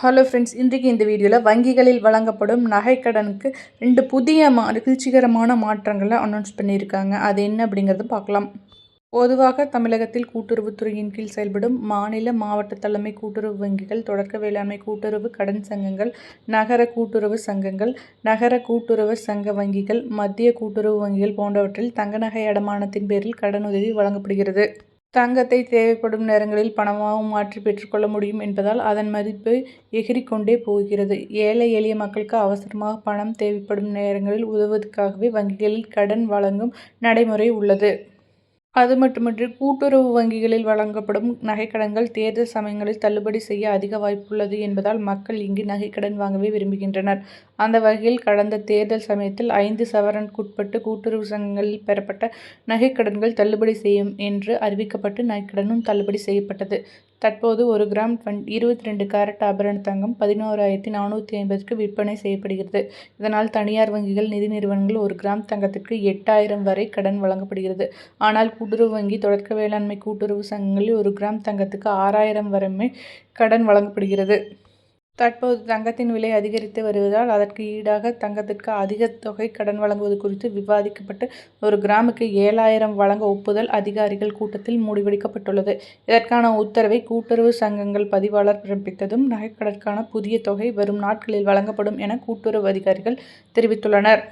Hello friends இன்றைக்கு இந்த வீடியோவில் வங்கிகளில் வழங்கப்படும் நகைக்கடனுக்கு ரெண்டு புதிய மா மகிழ்ச்சிகரமான மாற்றங்களை அனௌன்ஸ் பண்ணியிருக்காங்க. அது என்ன அப்படிங்கிறத பார்க்கலாம். பொதுவாக தமிழகத்தில் கூட்டுறவுத்துறையின் கீழ் செயல்படும் மாநில மாவட்ட தலைமை கூட்டுறவு வங்கிகள் தொடக்க வேளாண்மை கூட்டுறவு கடன் சங்கங்கள் நகர கூட்டுறவு சங்கங்கள் நகர கூட்டுறவு சங்க வங்கிகள் மத்திய கூட்டுறவு வங்கிகள் போன்றவற்றில் தங்க நகை அடமானத்தின் பேரில் கடனுதவி வழங்கப்படுகிறது. தங்கத்தை தேவைப்படும் நேரங்களில் பணமாகவும் மாற்றி பெற்றுக்கொள்ள முடியும் என்பதால் அதன் மதிப்பு எகிறிக்கொண்டே போகிறது. ஏழை எளிய மக்களுக்கு அவசரமாக பணம் தேவைப்படும் நேரங்களில் உதவுவதற்காகவே வங்கிகளில் கடன் வழங்கும் நடைமுறை உள்ளது. அது மட்டுமின்றி கூட்டுறவு வங்கிகளில் வழங்கப்படும் நகைக்கடன்கள் தேர்தல் சமயங்களில் தள்ளுபடி செய்ய அதிக வாய்ப்புள்ளது என்பதால் மக்கள் இங்கு நகைக்கடன் வாங்கவே விரும்புகின்றனர். அந்த வகையில் கடந்த தேர்தல் சமயத்தில் ஐந்து சவரனுக்குட்பட்டு கூட்டுறவு சங்கங்களில் பெறப்பட்ட நகைக்கடன்கள் தள்ளுபடி செய்யும் என்று அறிவிக்கப்பட்டு நகைக்கடனும் தள்ளுபடி செய்யப்பட்டது. தற்போது ஒரு கிராம் இருபத்தி ரெண்டு கேரட் ஆபரண தங்கம் பதினோராயிரத்தி நானூற்றி ஐம்பதுக்கு விற்பனை செய்யப்படுகிறது. இதனால் தனியார் வங்கிகள் நிதி நிறுவனங்கள் ஒரு கிராம் தங்கத்திற்கு எட்டாயிரம் வரை கடன் வழங்கப்படுகிறது. ஆனால் கூட்டுறவு வங்கி தொடக்க வேளாண்மை கூட்டுறவு சங்கங்களில் ஒரு கிராம் தங்கத்துக்கு ஆறாயிரம் வரைமே கடன் வழங்கப்படுகிறது. தற்போது தங்கத்தின் விலை அதிகரித்து வருவதால் அதற்கு ஈடாக தங்கத்திற்கு அதிக தொகை கடன் வழங்குவது குறித்து விவாதிக்கப்பட்டு ஒரு கிராமுக்கு ஏழாயிரம் வழங்க ஒப்புதல் அதிகாரிகள் கூட்டத்தில் முடிவெடுக்கப்பட்டுள்ளது. இதற்கான உத்தரவை கூட்டுறவு சங்கங்கள் பதிவாளர் பிறப்பித்ததும் நகைக்கடற்கான புதிய தொகை வரும் நாட்களில் வழங்கப்படும் என கூட்டுறவு அதிகாரிகள் தெரிவித்துள்ளனர்.